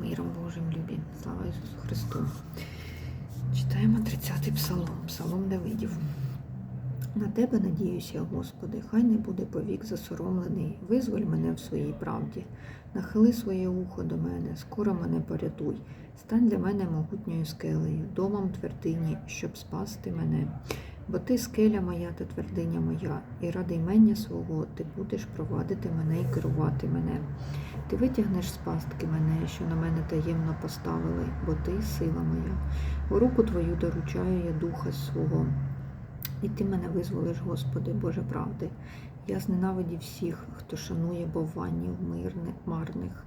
Миром Божим любі. Слава Ісусу Христу. Читаємо 30-й псалом. На тебе надіюся, Господи, хай не буде повік засоромлений, визволь мене в своїй правді, нахили своє ухо до мене, скоро мене порятуй, стань для мене могутньою скелею, домом твердині, щоб спасти мене. Бо ти скеля моя та твердиня моя, і ради імення свого ти будеш провадити мене і керувати мене. Ти витягнеш з пастки мене, що на мене таємно поставили, бо ти сила моя. У руку твою доручаю я духа свого. І ти мене визволиш, Господи, Боже правди. Я зненавидів всіх, хто шанує бовваннів мирних, марних.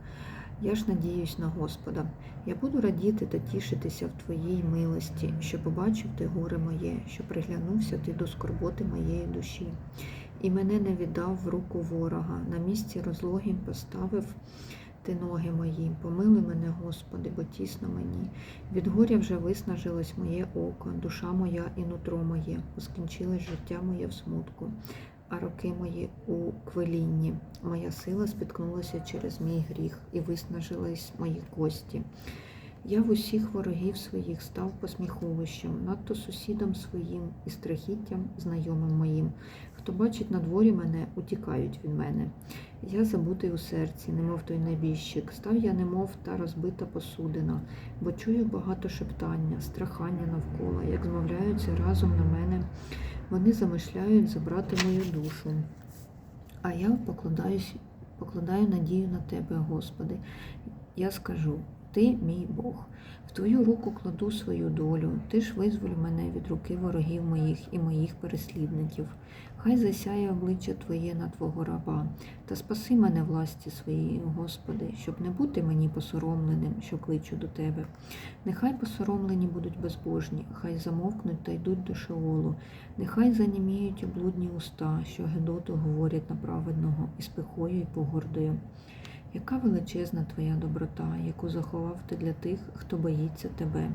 Я ж надіюсь на Господа. Я буду радіти та тішитися в Твоїй милості, що побачив ти горе моє, що приглянувся ти до скорботи моєї душі. І мене не віддав в руку ворога, на місці розлоги поставив ти ноги мої. Помили мене, Господи, бо тісно мені. Від горя вже виснажилось моє око, душа моя і нутро моє, оскінчилось життя моє в смутку, а роки мої у квелінні. Моя сила спіткнулася через мій гріх, і виснажились мої кості. Я в усіх ворогів своїх став посміховищем, надто сусідам своїм і страхіттям знайомим моїм. Хто бачить на дворі мене, утікають від мене. Я забутий у серці, немов той небіжчик. Став я, немов та розбита посудина, бо чую багато шептання, страхання навколо, як змовляються разом на мене. Вони замишляють забрати мою душу. А я покладаюсь, покладаю надію на Тебе, Господи. Я скажу, Ти мій Бог. В Твою руку кладу свою долю, ти ж визволь мене від руки ворогів моїх і моїх переслідників. Хай засяє обличчя Твоє на Твого раба, та спаси мене власті своєї, Господи, щоб не бути мені посоромленим, що кличу до Тебе. Нехай посоромлені будуть безбожні, хай замовкнуть та йдуть до Шеолу, нехай заніміють облудні уста, що Гедоту говорять на праведного і з пихою і погордою. Яка величезна твоя доброта, яку заховав ти для тих, хто боїться тебе,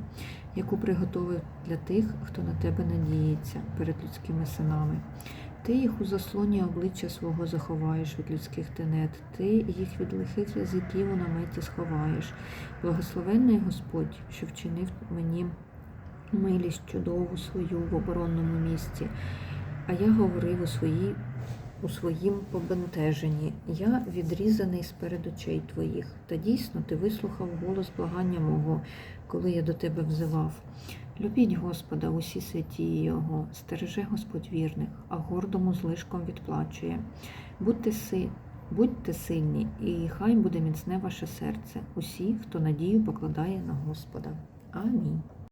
яку приготовив для тих, хто на тебе надіється перед людськими синами. Ти їх у заслоні обличчя свого заховаєш від людських тенет, ти їх від лихих язиків у наметі сховаєш. Благословенний Господь, що вчинив мені милість чудову свою в оборонному місці. А я говорив у своїй у своїм побентеженні. Я відрізаний сперед очей твоїх. Та дійсно ти вислухав голос благання мого, коли я до тебе взивав. Любіть Господа, усі святі Його, стереже Господь вірних, а гордому злишком відплачує. Будьте си. Будьте сильні, і хай буде міцне ваше серце, усі, хто надію покладає на Господа. Амінь.